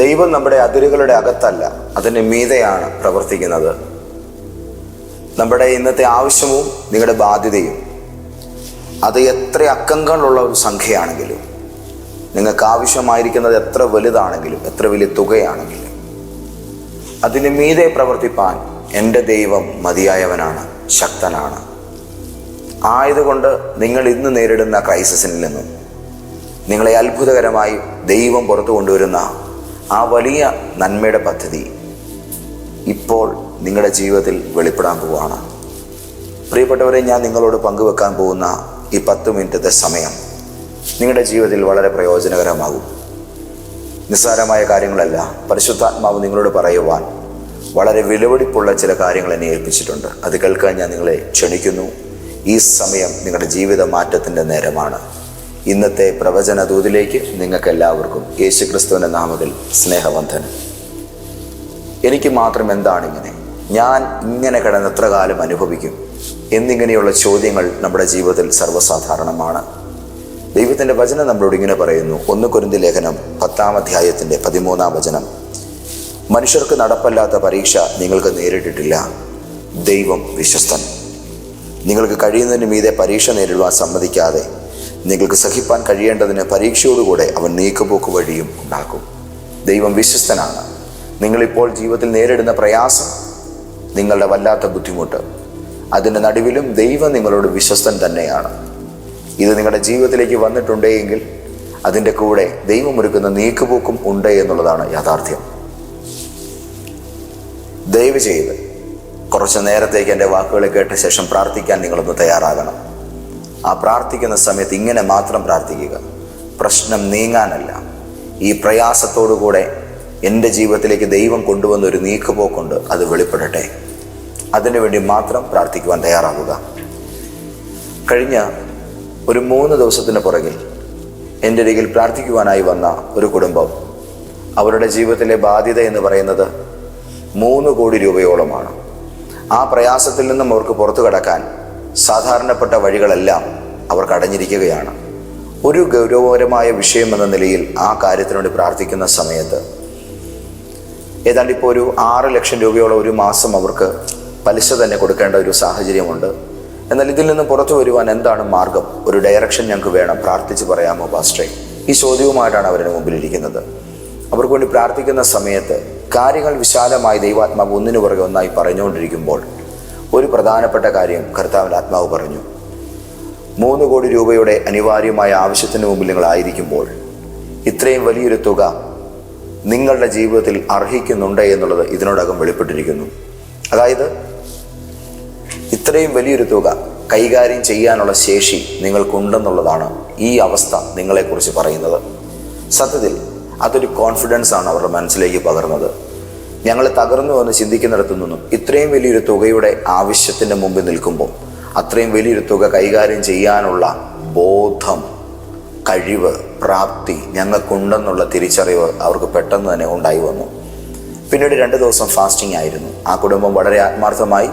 ദൈവം നമ്മുടെ അതിരുകളുടെ അകത്തല്ല അതിന് മീതെയാണ് പ്രവർത്തിക്കുന്നത്. നമ്മുടെ ഇന്നത്തെ ആവശ്യവും നിങ്ങളുടെ ബാധ്യതയും. അത് എത്ര അക്കങ്ങളുള്ള ഒരു സംഖ്യയാണെങ്കിലും നിങ്ങൾക്ക് ആവശ്യമായിരിക്കുന്നത് എത്ര വലുതാണെങ്കിലും എത്ര വലിയ തുകയാണെങ്കിലും അതിന് മീതെ പ്രവർത്തിപ്പാൻ എന്റെ ദൈവം മതിയായവനാണ് ശക്തനാണ്. ആയതുകൊണ്ട് നിങ്ങൾ ഇന്ന് നേരിടുന്ന ക്രൈസിസിൽ നിന്നും നിങ്ങളെ അത്ഭുതകരമായി ദൈവം പുറത്തു കൊണ്ടുവരുന്ന ആ വലിയ നന്മയുടെ പദ്ധതി ഇപ്പോൾ നിങ്ങളുടെ ജീവിതത്തിൽ വെളിപ്പെടാൻ പോവുകയാണ് പ്രിയപ്പെട്ടവരെ ഞാൻ നിങ്ങളോട് പങ്കുവെക്കാൻ പോകുന്ന ഈ പത്ത് മിനിറ്റത്തെ സമയം നിങ്ങളുടെ ജീവിതത്തിൽ വളരെ പ്രയോജനകരമാകും. നിസ്സാരമായ കാര്യങ്ങളല്ല പരിശുദ്ധാത്മാവ് നിങ്ങളോട് പറയുവാൻ വളരെ വിലപിടിപ്പുള്ള ചില കാര്യങ്ങൾ എന്നെ ഏൽപ്പിച്ചിട്ടുണ്ട്. അത് കേൾക്കാൻ ഞാൻ നിങ്ങളെ ക്ഷണിക്കുന്നു. ഈ സമയം നിങ്ങളുടെ ജീവിത മാറ്റത്തിന്റെ നേരമാണ്. ഇന്നത്തെ പ്രവചന ദൂതിലേക്ക് നിങ്ങൾക്ക് എല്ലാവർക്കും യേശു ക്രിസ്തുവിന്റെ നാമത്തിൽ സ്നേഹവന്ധനം എനിക്ക് മാത്രം എന്താണ് ഇങ്ങനെ ഞാൻ ഇങ്ങനെ കിടന്ന് എത്ര കാലം അനുഭവിക്കും? എന്നിങ്ങനെയുള്ള ചോദ്യങ്ങൾ നമ്മുടെ ജീവിതത്തിൽ സർവസാധാരണമാണ്. ദൈവത്തിന്റെ വചനം നമ്മളോട് ഇങ്ങനെ പറയുന്നു. ഒന്ന് കുരുന്തി ലേഖനം പത്താം അധ്യായത്തിന്റെ പതിമൂന്നാം വചനം. മനുഷ്യർക്ക് നടപ്പല്ലാത്ത പരീക്ഷ നിങ്ങൾക്ക് നേരിട്ടിട്ടില്ല. ദൈവം വിശ്വസ്തൻ. നിങ്ങൾക്ക് കഴിയുന്നതിന് മീതെ പരീക്ഷ നേരിടുവാൻ സമ്മതിക്കാതെ നിങ്ങൾക്ക് സഹിപ്പാൻ കഴിയേണ്ടതിന് പരീക്ഷയോടുകൂടെ അവൻ നീക്കുപോക്ക് വഴിയും ഉണ്ടാക്കും. ദൈവം വിശ്വസ്തനാണ്. നിങ്ങളിപ്പോൾ ജീവിതത്തിൽ നേരിടുന്ന പ്രയാസം നിങ്ങളുടെ വല്ലാത്ത ബുദ്ധിമുട്ട്. അതിന്റെ നടുവിലും ദൈവം നിങ്ങളോട് വിശ്വസ്തൻ തന്നെയാണ്. ഇത് നിങ്ങളുടെ ജീവിതത്തിലേക്ക് വന്നിട്ടുണ്ടെങ്കിൽ അതിന്റെ കൂടെ ദൈവമൊരുക്കുന്ന നീക്കുപോക്കും ഉണ്ട് എന്നുള്ളതാണ് യാഥാർത്ഥ്യം. ദയവ് ചെയ്ത് കുറച്ച് നേരത്തേക്ക് എന്റെ വാക്കുകൾ കേട്ട ശേഷം പ്രാർത്ഥിക്കാൻ നിങ്ങളൊന്ന് തയ്യാറാകണം. ആ പ്രാർത്ഥിക്കുന്ന സമയത്ത് ഇങ്ങനെ മാത്രം പ്രാർത്ഥിക്കുക. പ്രശ്നം നീങ്ങാനല്ല. ഈ പ്രയാസത്തോടുകൂടെ എന്റെ ജീവിതത്തിലേക്ക് ദൈവം കൊണ്ടുവന്ന ഒരു നീക്കുപോക്കുണ്ട് അത് വെളിപ്പെടട്ടെ. അതിനുവേണ്ടി മാത്രം പ്രാർത്ഥിക്കുവാൻ തയ്യാറാകുക. കഴിഞ്ഞ ഒരു മൂന്ന് ദിവസത്തിന് പുറകിൽ എന്റെ അരികിൽ പ്രാർത്ഥിക്കുവാനായി വന്ന ഒരു കുടുംബം അവരുടെ ജീവിതത്തിലെ ബാധ്യത എന്ന് പറയുന്നത് മൂന്ന് കോടി രൂപയോളമാണ്. ആ പ്രയാസത്തിൽ നിന്നും അവർക്ക് പുറത്തു കടക്കാൻ സാധാരണപ്പെട്ട വഴികളെല്ലാം അവർ കടഞ്ഞിരിക്കുകയാണ്. ഒരു ഗൗരവകരമായ വിഷയം എന്ന നിലയിൽ ആ കാര്യത്തിനോട് പ്രാർത്ഥിക്കുന്ന സമയത്ത് ഏതാണ്ട് ഇപ്പോൾ ഒരു ആറ് ലക്ഷം രൂപയോളം ഒരു മാസം അവർക്ക് പലിശ തന്നെ കൊടുക്കേണ്ട ഒരു സാഹചര്യമുണ്ട്. എന്നാൽ ഇതിൽ നിന്ന് പുറത്തു വരുവാൻ എന്താണ് മാർഗം? ഒരു ഡയറക്ഷൻ ഞങ്ങൾക്ക് വേണം. പ്രാർത്ഥിച്ച് പറയാമോ പാസ്റ്റേ ഈ ചോദ്യവുമായിട്ടാണ് അവരുടെ മുമ്പിലിരിക്കുന്നത് അവർക്ക് വേണ്ടി പ്രാർത്ഥിക്കുന്ന സമയത്ത് കാര്യങ്ങൾ വിശാലമായി ദൈവാത്മാവ് ഒന്നിനു പുറകെ ഒന്നായി പറഞ്ഞുകൊണ്ടിരിക്കുമ്പോൾ ഒരു പ്രധാനപ്പെട്ട കാര്യം കർത്താവിന്റെ ആത്മാവ് പറഞ്ഞു. മൂന്ന് കോടി രൂപയുടെ അനിവാര്യമായ ആവശ്യത്തിന് മുമ്പിൽ നിങ്ങളായിരിക്കുമ്പോൾ ഇത്രയും വലിയൊരു തുക നിങ്ങളുടെ ജീവിതത്തിൽ അർഹിക്കുന്നുണ്ട് എന്നുള്ളത് ഇതിനോടകം വെളിപ്പെട്ടിരിക്കുന്നു. അതായത് ഇത്രയും വലിയൊരു തുക കൈകാര്യം ചെയ്യാനുള്ള ശേഷി നിങ്ങൾക്കുണ്ടെന്നുള്ളതാണ് ഈ അവസ്ഥ നിങ്ങളെക്കുറിച്ച് പറയുന്നത്. സത്യത്തിൽ അതൊരു കോൺഫിഡൻസ് ആണ് അവരുടെ മനസ്സിലേക്ക് പകർന്നത്. ഞങ്ങൾ തകർന്നു എന്ന് ചിന്തിക്കുന്നിടത്തു നിന്നും ഇത്രയും വലിയൊരു തുകയുടെ ആവശ്യത്തിന്റെ മുമ്പിൽ നിൽക്കുമ്പോൾ അത്രയും വലിയൊരു തുക കൈകാര്യം ചെയ്യാനുള്ള ബോധം കഴിവ് പ്രാപ്തി ഞങ്ങൾക്കുണ്ടെന്നുള്ള തിരിച്ചറിവ് അവർക്ക് പെട്ടെന്ന് തന്നെ ഉണ്ടായി വന്നു. പിന്നീട് രണ്ട് ദിവസം ഫാസ്റ്റിംഗ് ആയിരുന്നു. ആ കുടുംബം വളരെ ആത്മാർത്ഥമായി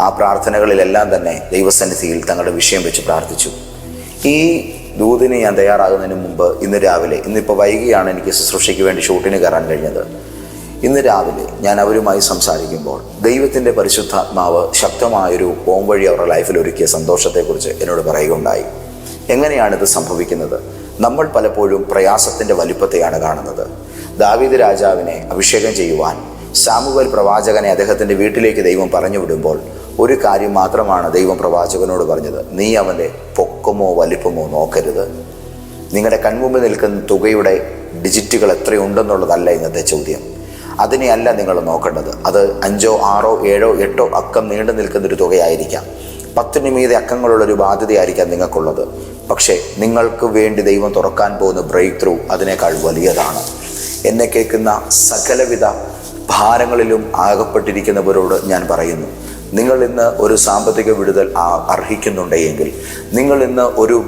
ആ പ്രാർത്ഥനകളിലെല്ലാം തന്നെ ദൈവസന്നിധിയിൽ തങ്ങളുടെ വിഷയം വെച്ച് പ്രാർത്ഥിച്ചു. ഈ ദൂതിന് ഞാൻ തയ്യാറാകുന്നതിന് മുമ്പ് ഇന്ന് രാവിലെ ഇന്നിപ്പോൾ വൈകിയാണ് എനിക്ക് ശുശ്രൂഷയ്ക്ക് വേണ്ടി ഷൂട്ടിന് കയറാൻ കഴിഞ്ഞത്. ഇന്ന് രാവിലെ ഞാൻ അവരുമായി സംസാരിക്കുമ്പോൾ ദൈവത്തിന്റെ പരിശുദ്ധാത്മാവ് ശക്തമായൊരു ഓം വഴി അവരുടെ ലൈഫിൽ ഒരുക്കിയ സന്തോഷത്തെക്കുറിച്ച് എന്നോട് പറയുകയുണ്ടായി. എങ്ങനെയാണിത് സംഭവിക്കുന്നത്? നമ്മൾ പലപ്പോഴും പ്രയാസത്തിന്റെ വലിപ്പത്തെയാണ് കാണുന്നത്. ദാവീദ് രാജാവിനെ അഭിഷേകം ചെയ്യുവാൻ സാമുവൽ പ്രവാചകനെ അദ്ദേഹത്തിന്റെ വീട്ടിലേക്ക് ദൈവം പറഞ്ഞു വിടുമ്പോൾ ഒരു കാര്യം മാത്രമാണ് ദൈവം പ്രവാചകനോട് പറഞ്ഞത്. നീ അവന്റെ പൊക്കമോ വലിപ്പമോ നോക്കരുത്. നിങ്ങളുടെ കൺമുമ്പിൽ നിൽക്കുന്ന തുകയുടെ ഡിജിറ്റുകൾ എത്രയുണ്ടെന്നുള്ളതല്ല ഇന്നത്തെ ചോദ്യം. അതിനെയല്ല നിങ്ങൾ നോക്കേണ്ടത്. അത് അഞ്ചോ ആറോ ഏഴോ എട്ടോ അക്കം നീണ്ടു നിൽക്കുന്ന ഒരു തുകയായിരിക്കാം. പത്തിന് മീതെ അക്കങ്ങളുള്ള ഒരു ബാധ്യതയായിരിക്കാം നിങ്ങൾക്കുള്ളത്. പക്ഷേ നിങ്ങൾക്ക് വേണ്ടി ദൈവം തുറക്കാൻ പോകുന്ന ബ്രേക്ക് ത്രൂ അതിനേക്കാൾ വലിയതാണ്. എന്നെ കേൾക്കുന്ന സകലവിധ ഭാരങ്ങളിലും ആകപ്പെട്ടിരിക്കുന്നവരോട് ഞാൻ പറയുന്നു നിങ്ങൾ ഇന്ന് ഒരു സാമ്പത്തിക വിടുതൽ അർഹിക്കുന്നുണ്ടെങ്കിൽ നിങ്ങൾ ഇന്ന് ഒരു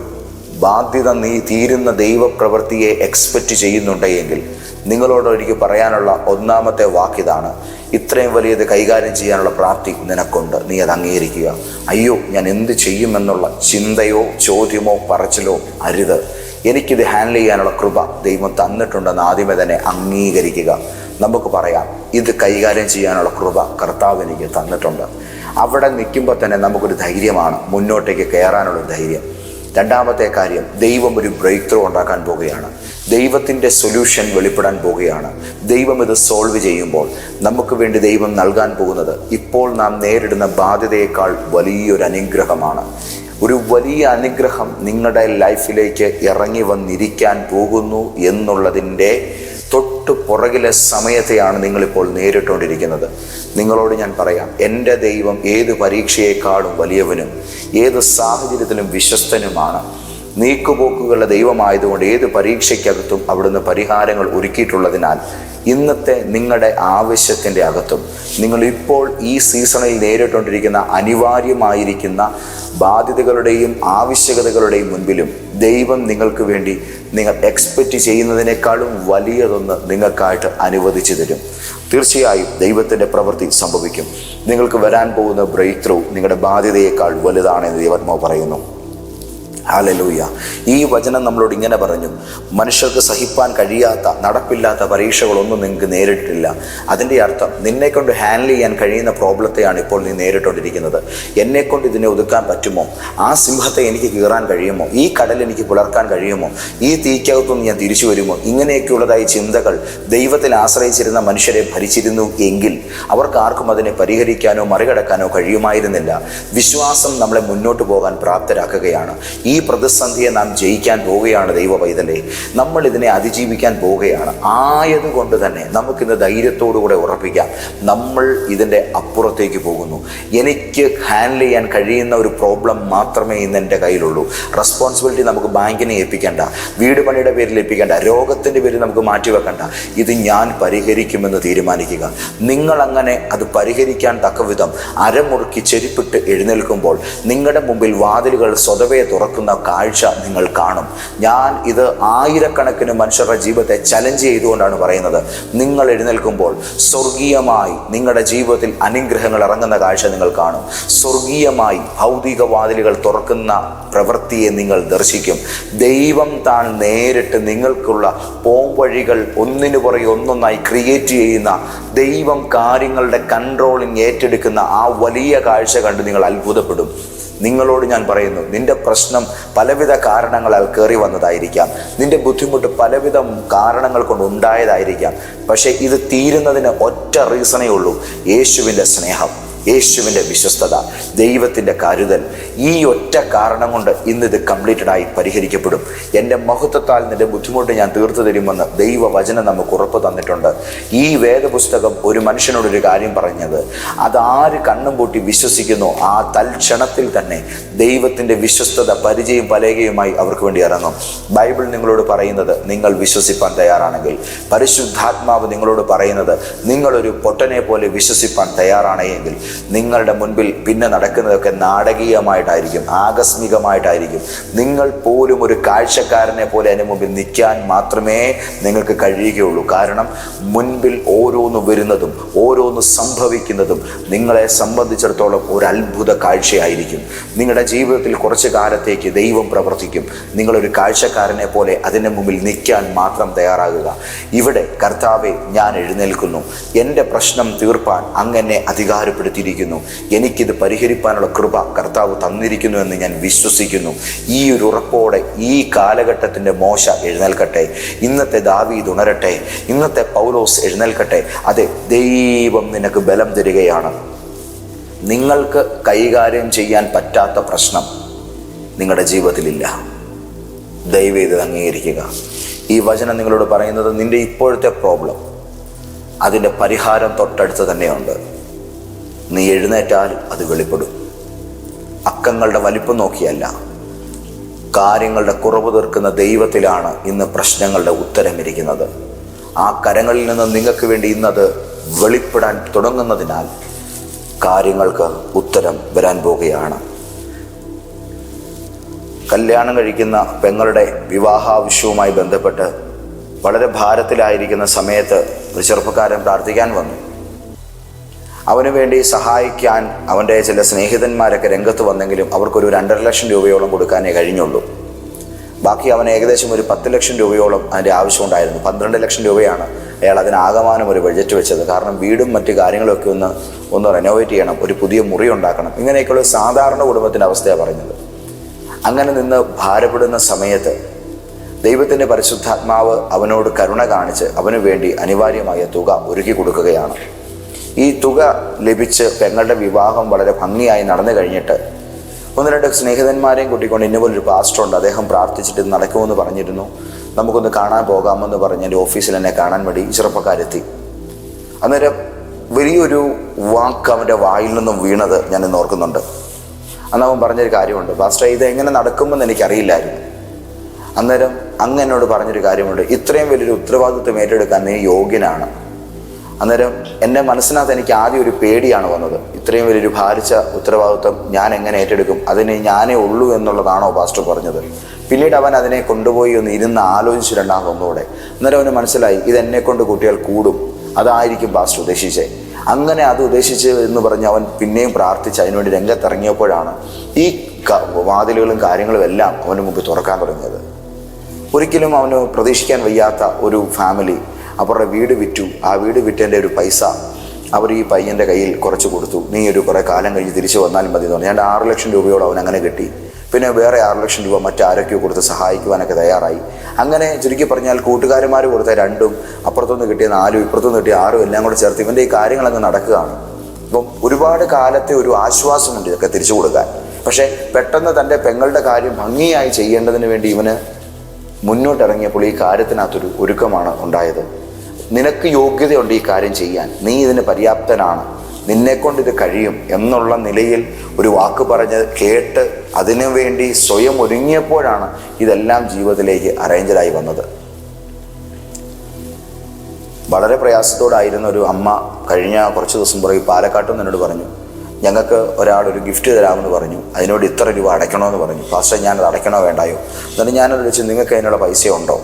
ബാധ്യത നീ തീരുന്ന ദൈവപ്രവൃത്തിയെ എക്സ്പെക്റ്റ് ചെയ്യുന്നുണ്ടെങ്കിൽ നിങ്ങളോട് എനിക്ക് പറയാനുള്ള ഒന്നാമത്തെ വാക്കിതാണ് ഇത്രയും വലിയത് കൈകാര്യം ചെയ്യാനുള്ള പ്രാപ്തി നിനക്കുണ്ട് നീ അത് അംഗീകരിക്കുക. അയ്യോ ഞാൻ എന്ത് ചെയ്യുമെന്നുള്ള ചിന്തയോ ചോദ്യമോ പറച്ചിലോ അരുത്. എനിക്കിത് ഹാൻഡിൽ ചെയ്യാനുള്ള കൃപ ദൈവം തന്നിട്ടുണ്ടെന്ന് ആദ്യമേ തന്നെ അംഗീകരിക്കുക. നമുക്ക് പറയാം ഇത് കൈകാര്യം ചെയ്യാനുള്ള കൃപ കർത്താവ് എനിക്ക് തന്നിട്ടുണ്ട്. അവിടെ നിൽക്കുമ്പോൾ തന്നെ നമുക്കൊരു ധൈര്യമാണ് മുന്നോട്ടേക്ക് കയറാനുള്ളൊരു ധൈര്യം. രണ്ടാമത്തെ കാര്യം ദൈവം ഒരു ബ്രേക്ക് ത്രൂ ഉണ്ടാക്കാൻ പോവുകയാണ്. ദൈവത്തിന്റെ സൊല്യൂഷൻ വെളിപ്പെടാൻ പോവുകയാണ്. ദൈവം ഇത് സോൾവ് ചെയ്യുമ്പോൾ നമുക്ക് വേണ്ടി ദൈവം നൽകാൻ പോകുന്നത് ഇപ്പോൾ നാം നേരിടുന്ന ബാധ്യതയേക്കാൾ വലിയൊരു അനുഗ്രഹമാണ്. ഒരു വലിയ അനുഗ്രഹം നിങ്ങളുടെ ലൈഫിലേക്ക് ഇറങ്ങി വന്നിരിക്കാൻ പോകുന്നു എന്നുള്ളതിന്റെ തൊട്ട് പുറകിലെ സമയത്തെയാണ് നിങ്ങളിപ്പോൾ നേരിട്ടുകൊണ്ടിരിക്കുന്നത്. നിങ്ങളോട് ഞാൻ പറയാം എന്റെ ദൈവം ഏത് പരീക്ഷയെക്കാളും വലിയവനും ഏത് സാഹചര്യത്തിലും വിശ്വസ്തനുമാണ്. നീക്കുപോക്കുകളുടെ ദൈവമായതുകൊണ്ട് ഏത് പരീക്ഷയ്ക്കകത്തും അവിടുന്ന് പരിഹാരങ്ങൾ ഒരുക്കിയിട്ടുള്ളതിനാൽ ഇന്നത്തെ നിങ്ങളുടെ ആവശ്യത്തിന്റെ അകത്തും നിങ്ങൾ ഇപ്പോൾ ഈ സീസണിൽ നേരിട്ടുകൊണ്ടിരിക്കുന്ന അനിവാര്യമായിരിക്കുന്ന ബാധ്യതകളുടെയും ആവശ്യകതകളുടെയും മുൻപിലും ദൈവം നിങ്ങൾക്ക് വേണ്ടി നിങ്ങൾ എക്സ്പെക്റ്റ് ചെയ്യുന്നതിനേക്കാളും വലിയതൊന്ന് നിങ്ങൾക്കായിട്ട് അനുവദിച്ചു തരും. തീർച്ചയായും ദൈവത്തിന്റെ പ്രവൃത്തി സംഭവിക്കും. നിങ്ങൾക്ക് വരാൻ പോകുന്ന ബ്രേക്ക് ത്രൂ നിങ്ങളുടെ ബാധ്യതയേക്കാൾ വലുതാണെന്ന് ദൈവത്മാവ് പറയുന്നു. ഹാലലൂയ. ഈ വചനം നമ്മളോട് ഇങ്ങനെ പറഞ്ഞു മനുഷ്യർക്ക് സഹിപ്പാൻ കഴിയാത്ത നടപ്പില്ലാത്ത പരീക്ഷകളൊന്നും നിങ്ങൾക്ക് നേരിട്ടില്ല അതിന്റെ അർത്ഥം നിന്നെക്കൊണ്ട് ഹാൻഡിൽ ചെയ്യാൻ കഴിയുന്ന പ്രോബ്ലത്തെയാണ് ഇപ്പോൾ നീ നേരിട്ടുകൊണ്ടിരിക്കുന്നത് എന്നെക്കൊണ്ട് ഇതിനെ ഒതുക്കാൻ പറ്റുമോ? ആ സിംഹത്തെ എനിക്ക് കീറാൻ കഴിയുമോ? ഈ കടൽ എനിക്ക് പുലർക്കാൻ കഴിയുമോ? ഈ തീക്കകത്തുനിന്ന് ഞാൻ തിരിച്ചു വരുമോ? ഇങ്ങനെയൊക്കെയുള്ളതായ ചിന്തകൾ ദൈവത്തിൽ ആശ്രയിച്ചിരുന്ന മനുഷ്യരെ ഭരിച്ചിരുന്നു എങ്കിൽ അവർക്ക് ആർക്കും അതിനെ പരിഹരിക്കാനോ മറികടക്കാനോ കഴിയുമായിരുന്നില്ല. വിശ്വാസം നമ്മളെ മുന്നോട്ട് പോകാൻ പ്രാപ്തരാക്കുകയാണ്. ഈ പ്രതിസന്ധിയെ നാം ജയിക്കാൻ പോവുകയാണ് ദൈവ പൈതലെ നമ്മൾ ഇതിനെ അതിജീവിക്കാൻ പോവുകയാണ്. ആയതുകൊണ്ട് തന്നെ നമുക്കിന്ന് ധൈര്യത്തോടുകൂടെ ഉറപ്പിക്കാം. നമ്മൾ ഇതിന്റെ അപ്പുറത്തേക്ക് പോകുന്നു. എനിക്ക് ഹാൻഡിൽ ചെയ്യാൻ കഴിയുന്ന ഒരു പ്രോബ്ലം മാത്രമേ ഇന്ന് എന്റെ കയ്യിലുള്ളൂ. റെസ്പോൺസിബിലിറ്റി നമുക്ക് ബാങ്കിനെ ഏൽപ്പിക്കേണ്ട. വീട് പണിയുടെ പേരിൽ ഏൽപ്പിക്കേണ്ട. രോഗത്തിന്റെ പേരിൽ നമുക്ക് മാറ്റിവെക്കണ്ട ഇത് ഞാൻ പരിഹരിക്കുമെന്ന് തീരുമാനിക്കുക. നിങ്ങൾ അങ്ങനെ അത് പരിഹരിക്കാൻ തക്കവിധം അരമുറുക്കി ചെരിപ്പിട്ട് എഴുന്നേൽക്കുമ്പോൾ നിങ്ങളുടെ മുമ്പിൽ വാതിലുകൾ സ്വതവേ തുറക്കുന്ന. കാഴ്ച നിങ്ങൾ കാണും. ഞാൻ ഇത് ആയിരക്കണക്കിന് മനുഷ്യരുടെ ജീവിതത്തെ ചലഞ്ച് ചെയ്തുകൊണ്ടാണ് പറയുന്നത്. നിങ്ങൾ എഴുന്നേൽക്കുമ്പോൾ സ്വർഗീയമായി നിങ്ങളുടെ ജീവിതത്തിൽ അനുഗ്രഹങ്ങൾ ഇറങ്ങുന്ന കാഴ്ച നിങ്ങൾ കാണും. സ്വർഗീയമായി ഭൗതിക വാതിലുകൾ തുറക്കുന്ന പ്രവൃത്തിയെ നിങ്ങൾ ദർശിക്കും. ദൈവം താൻ നേരിട്ട് നിങ്ങൾക്കുള്ള പോംവഴികൾ ഒന്നിനു പുറകെ ഒന്നൊന്നായി ക്രിയേറ്റ് ചെയ്യുന്ന ദൈവം കാര്യങ്ങളുടെ കൺട്രോളിങ് ഏറ്റെടുക്കുന്ന ആ വലിയ കാഴ്ച കണ്ട് നിങ്ങൾ അത്ഭുതപ്പെടും. നിങ്ങളോട് ഞാൻ പറയുന്നു നിന്റെ പ്രശ്നം പലവിധ കാരണങ്ങളാൽ കയറി വന്നതായിരിക്കാം. നിന്റെ ബുദ്ധിമുട്ട് പലവിധ കാരണങ്ങൾ കൊണ്ട് ഉണ്ടായതായിരിക്കാം. പക്ഷേ ഇത് തീരുന്നതിന് ഒറ്റ റീസണേ ഉള്ളൂ യേശുവിന്റെ സ്നേഹം. യേശുവിന്റെ വിശ്വസ്തത ദൈവത്തിന്റെ കരുതൽ ഈ ഒറ്റ കാരണം കൊണ്ട് ഇന്നിത് കംപ്ലീറ്റഡ് ആയി പരിഹരിക്കപ്പെടും. എന്റെ മഹത്വത്താൽ നിന്റെ ബുദ്ധിമുട്ട് ഞാൻ തീർത്തു തരുമെന്ന് ദൈവവചനം നമുക്ക് ഉറപ്പ് തന്നിട്ടുണ്ട്. ഈ വേദപുസ്തകം ഒരു മനുഷ്യനോടൊരു കാര്യം പറഞ്ഞത് അതാര് കണ്ണും പൂട്ടി വിശ്വസിക്കുന്നു ആ തൽക്ഷണത്തിൽ തന്നെ ദൈവത്തിന്റെ വിശ്വസ്തത പരിചയം പലകയുമായി അവർക്ക് വേണ്ടി ഇറങ്ങും. ബൈബിൾ നിങ്ങളോട് പറയുന്നത് നിങ്ങൾ വിശ്വസിപ്പാൻ തയ്യാറാണെങ്കിൽ. പരിശുദ്ധാത്മാവ് നിങ്ങളോട് പറയുന്നത് നിങ്ങളൊരു പൊട്ടനെ പോലെ വിശ്വസിപ്പാൻ തയ്യാറാണെങ്കിൽ നിങ്ങളുടെ മുൻപിൽ പിന്നെ നടക്കുന്നതൊക്കെ നാടകീയമായിട്ടായിരിക്കും ആകസ്മികമായിട്ടായിരിക്കും. നിങ്ങൾ പോലും ഒരു കാഴ്ചക്കാരനെ പോലെ അതിന് മുമ്പിൽ നിൽക്കാൻ മാത്രമേ നിങ്ങൾക്ക് കഴിയുകയുള്ളൂ. കാരണം മുൻപിൽ ഓരോന്ന് വരുന്നതും ഓരോന്ന് സംഭവിക്കുന്നതും നിങ്ങളെ സംബന്ധിച്ചിടത്തോളം ഒരു അത്ഭുത കാഴ്ചയായിരിക്കും. നിങ്ങളുടെ ജീവിതത്തിൽ കുറച്ച് കാലത്തേക്ക് ദൈവം പ്രവർത്തിക്കും. നിങ്ങളൊരു കാഴ്ചക്കാരനെ പോലെ അതിന്റെ മുമ്പിൽ നിൽക്കാൻ മാത്രം തയ്യാറാകുക. ഇവിടെ കർത്താവെ ഞാൻ എഴുന്നേൽക്കുന്നു. എന്റെ പ്രശ്നം തീർപ്പാൻ അങ്ങനെ അധികാരപ്പെടുത്തിയിരിക്കുന്നു എനിക്കിത് പരിഹരിപ്പാനുള്ള കൃപ കർത്താവ് തന്നിരിക്കുന്നു എന്ന് ഞാൻ വിശ്വസിക്കുന്നു. ഈ ഒരു ഉറപ്പോടെ ഈ കാലഘട്ടത്തിന്റെ മോശ എഴുന്നേൽക്കട്ടെ. ഇന്നത്തെ ദാവീദ് ഉണരട്ടെ. ഇന്നത്തെ പൗലോസ് എഴുന്നേൽക്കട്ടെ. അതെ ദൈവം നിനക്ക് ബലം തരികയാണ്. നിങ്ങൾക്ക് കൈകാര്യം ചെയ്യാൻ പറ്റാത്ത പ്രശ്നം നിങ്ങളുടെ ജീവിതത്തിലില്ല. ദയവ് ഇത് അംഗീകരിക്കുക. ഈ വചനം നിങ്ങളോട് പറയുന്നത് നിന്റെ ഇപ്പോഴത്തെ പ്രോബ്ലം. അതിന്റെ പരിഹാരം തൊട്ടടുത്ത് തന്നെയുണ്ട്. നീ എഴുന്നേറ്റാൽ അത് വെളിപ്പെടും. അക്കങ്ങളുടെ വലിപ്പം നോക്കിയല്ല. കാര്യങ്ങളുടെ കുറവ് തീർക്കുന്ന ദൈവത്തിലാണ് ഇന്ന് പ്രശ്നങ്ങളുടെ ഉത്തരം ഇരിക്കുന്നത് ആ കരങ്ങളിൽ നിന്ന് നിങ്ങൾക്ക് വേണ്ടി ഇന്നത് വെളിപ്പെടാൻ തുടങ്ങുന്നതിനാൽ കാര്യങ്ങൾക്ക് ഉത്തരം വരാൻ പോവുകയാണ് കല്യാണം കഴിക്കുന്ന പെങ്ങളുടെ വിവാഹാവശ്യവുമായി ബന്ധപ്പെട്ട് വളരെ ഭാരത്തിലായിരിക്കുന്ന സമയത്ത് ഒരു ചെറുപ്പക്കാരൻ പ്രാർത്ഥിക്കാൻ വന്നു. അവന് വേണ്ടി സഹായിക്കാൻ അവന്റെ ചില സ്നേഹിതന്മാരൊക്കെ രംഗത്ത് വന്നെങ്കിലും അവർക്കൊരു രണ്ടര ലക്ഷം രൂപയോളം കൊടുക്കാനേ കഴിഞ്ഞുള്ളൂ. ബാക്കി അവന് ഏകദേശം ഒരു പത്ത് ലക്ഷം രൂപയോളം അതിന്റെ ആവശ്യമുണ്ടായിരുന്നു. പന്ത്രണ്ട് ലക്ഷം രൂപയാണ് അയാൾ അതിനാകമാനം ഒരു ബഡ്ജറ്റ് വെച്ചത്. കാരണം വീടും മറ്റു കാര്യങ്ങളൊക്കെ ഒന്ന് ഒന്ന് റെനോവേറ്റ് ചെയ്യണം ഒരു പുതിയ മുറി ഉണ്ടാക്കണം. ഇങ്ങനെയൊക്കെയുള്ള സാധാരണ കുടുംബത്തിന്റെ അവസ്ഥയാണ് പറഞ്ഞത്. അങ്ങനെ നിന്ന് ഭാരപ്പെടുന്ന സമയത്ത് ദൈവത്തിന്റെ പരിശുദ്ധാത്മാവ് അവനോട് കരുണ കാണിച്ച് അവനു വേണ്ടി അനിവാര്യമായ തുക ഒരുക്കി കൊടുക്കുകയാണ്. ഈ തുക ലഭിച്ച് പെങ്ങളുടെ വിവാഹം വളരെ ഭംഗിയായി നടന്നു കഴിഞ്ഞിട്ട് ഒന്ന് രണ്ട് സ്നേഹിതന്മാരെയും കൂട്ടിക്കൊണ്ട് ഇന്നുപോലൊരു പാസ്റ്റർ ഉണ്ട്. അദ്ദേഹം പ്രാർത്ഥിച്ചിട്ട് ഇത് നടക്കുമെന്ന് പറഞ്ഞിരുന്നു. നമുക്കൊന്ന് കാണാൻ പോകാമെന്ന് പറഞ്ഞ് എന്റെ ഓഫീസിൽ എന്നെ കാണാൻ വേണ്ടി ചെറുപ്പക്കാരെത്തി അന്നേരം വലിയൊരു വാക്ക് അവന്റെ വായിൽ നിന്നും വീണത് ഞാൻ ഇന്ന് ഓർക്കുന്നുണ്ട്. അന്ന് അവൻ പറഞ്ഞൊരു കാര്യമുണ്ട്. പാസ്റ്റർ ഇത് എങ്ങനെ നടക്കുമെന്ന് എനിക്കറിയില്ലായിരുന്നു. അന്നേരം അങ്ങ് എന്നോട് പറഞ്ഞൊരു കാര്യമുണ്ട്. ഇത്രയും വലിയൊരു ഉത്തരവാദിത്വം ഏറ്റെടുക്കാൻ നീ യോഗ്യനാണ്. അന്നേരം എന്റെ മനസ്സിനകത്ത് എനിക്ക് ആദ്യം ഒരു പേടിയാണ് വന്നത്. ഇത്രയും വലിയൊരു ഭാരിച്ച ഉത്തരവാദിത്വം ഞാൻ എങ്ങനെ ഏറ്റെടുക്കും? അതിന് ഞാനേ ഉള്ളൂ എന്നുള്ളതാണോ പാസ്റ്റർ പറഞ്ഞത്. പിന്നീട് അവൻ അതിനെ കൊണ്ടുപോയി ഒന്ന് ഇരുന്ന് ആലോചിച്ചു രണ്ടാമത് ഒന്നുകൂടെ അന്നേരം അവന് മനസ്സിലായി ഇത് എന്നെ കൊണ്ട് കുട്ടികൾ കൂടും. അതായിരിക്കും പാസ്റ്റർ ഉദ്ദേശിച്ചേ. അങ്ങനെ അത് ഉദ്ദേശിച്ച് എന്ന് പറഞ്ഞ് അവൻ പിന്നെയും പ്രാർത്ഥിച്ച് അതിനുവേണ്ടി രംഗത്തിറങ്ങിയപ്പോഴാണ് ഈ വാതിലുകളും കാര്യങ്ങളും എല്ലാം അവന് മുമ്പ് തുറക്കാൻ തുടങ്ങിയത്. ഒരിക്കലും അവന് പ്രതീക്ഷിക്കാൻ വയ്യാത്ത ഒരു ഫാമിലി അവരുടെ വീട് വിറ്റു. ആ വീട് വിറ്റേന്റെ ഒരു പൈസ അവർ ഈ പയ്യന്റെ കയ്യിൽ കുറച്ച് കൊടുത്തു. നീ ഒരു കുറേ കാലം കഴിഞ്ഞ് തിരിച്ചു വന്നാലും മതി എന്ന് പറഞ്ഞു. ഞാൻ ആറ് ലക്ഷം രൂപയോളം അവൻ അങ്ങനെ കിട്ടി. പിന്നെ വേറെ ആറ് ലക്ഷം രൂപ മറ്റാരൊക്കെയോ കൊടുത്ത് സഹായിക്കുവാനൊക്കെ തയ്യാറായി. അങ്ങനെ ചുരുക്കി പറഞ്ഞാൽ കൂട്ടുകാരന്മാർ കൊടുത്ത രണ്ടും അപ്പുറത്തുനിന്ന് കിട്ടിയ നാലും ഇപ്പുറത്തുനിന്ന് കിട്ടിയ ആറും എല്ലാം കൂടെ ചേർത്ത് ഇവന്റെ ഈ കാര്യങ്ങളങ്ങ് നടക്കുകയാണ്. അപ്പം ഒരുപാട് കാലത്തെ ഒരു ആശ്വാസമുണ്ട് ഇതൊക്കെ തിരിച്ചു കൊടുക്കാൻ. പക്ഷേ പെട്ടെന്ന് തന്റെ പെങ്ങളുടെ കാര്യം ഭംഗിയായി ചെയ്യേണ്ടതിന് വേണ്ടി ഇവന് മുന്നോട്ടിറങ്ങിയപ്പോൾ ഈ കാര്യത്തിനകത്തൊരു ഒരുക്കമാണ് ഉണ്ടായത്. നിനക്ക് യോഗ്യതയുണ്ട് ഈ കാര്യം ചെയ്യാൻ. നീ ഇതിന് പര്യാപ്തനാണ്. നിന്നെക്കൊണ്ട് ഇത് കഴിയും എന്നുള്ള നിലയിൽ ഒരു വാക്ക് പറഞ്ഞ് കേട്ട് അതിനു വേണ്ടി സ്വയം ഒരുങ്ങിയപ്പോഴാണ് ഇതെല്ലാം ജീവിതത്തിലേക്ക് അറേഞ്ചഡായി വന്നത്. വളരെ പ്രയാസത്തോടായിരുന്ന ഒരു അമ്മ കഴിഞ്ഞ കുറച്ച് ദിവസം പുറകെ പാലക്കാട്ടും എന്നോട് പറഞ്ഞു ഞങ്ങൾക്ക് ഒരാൾ ഒരു ഗിഫ്റ്റ് തരാമെന്ന് പറഞ്ഞു. അതിനോട് ഇത്ര രൂപ അടയ്ക്കണമെന്ന് പറഞ്ഞു. ഫാസ്റ്റ് ഞാനത് അടയ്ക്കണോ വേണ്ടായോ? എന്നിട്ട് ഞാനത് വെച്ച് നിങ്ങൾക്ക് അതിനുള്ള പൈസ ഉണ്ടോ